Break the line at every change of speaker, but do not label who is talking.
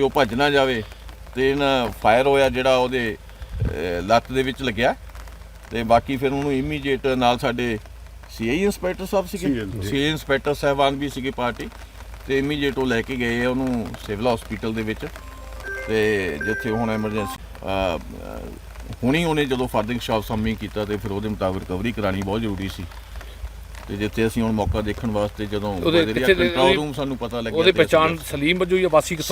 ਕਿ ਉਹ ਭੱਜ ਨਾ ਜਾਵੇ ਤੇ ਇਹਨਾਂ ਫਾਇਰ ਹੋਇਆ ਜਿਹੜਾ ਉਹਦੇ ਲੱਤ ਦੇ ਵਿੱਚ ਲੱਗਿਆ। ਤੇ ਬਾਕੀ ਫਿਰ ਉਹਨੂੰ ਇਮੀਡੀਏਟ ਨਾਲ ਸਾਡੇ ਸੀਆਈ ਇੰਸਪੈਕਟਰ ਸਾਹਿਬ ਸੀਗੇ। ਸੀਆਈ ਇੰਸਪੈਕਟਰ ਸਾਹਿਬਾਨ ਵੀ ਸੀਗੇ ਪਾਰਟੀ। ਤੇ ਇਮੀਡੀਏਟ ਉਹ ਲੈ ਕੇ ਗਏ ਆ ਉਹਨੂੰ ਸਿਵਲ ਹਸਪੀਟਲ ਦੇ ਵਿੱਚ। ਤੇ ਜਿੱਥੇ ਹੁਣ ਐਮਰਜੈਂਸੀ ਹੁਣੀ ਉਹਨੇ ਜਦੋਂ ਫਰਦਰ ਸ਼ਾਪ ਸਾਮੀ ਕੀਤਾ ਤੇ ਫਿਰ ਉਹਦੇ ਮੁਤਾਬਕ ਰਿਕਵਰੀ ਕਰਾਣੀ ਬਹੁਤ ਜ਼ਰੂਰੀ ਸੀ। ਤੇ ਜਿੱਥੇ ਅਸੀਂ ਹੁਣ ਮੌਕਾ ਦੇਖਣ ਵਾਸਤੇ ਜਦੋਂ
ਉਹਦੇ ਕਿੱਥੇ ਦੇ-
ਕੰਟਰੋਲ ਰੂਮ ਸਾਨੂੰ ਪਤਾ ਲੱਗਿਆ
ਉਹਦੇ ਪਛਾਣ ਸਲੀਮ ਵਜੋਂ ਜਾਂ ਵਾਸੀ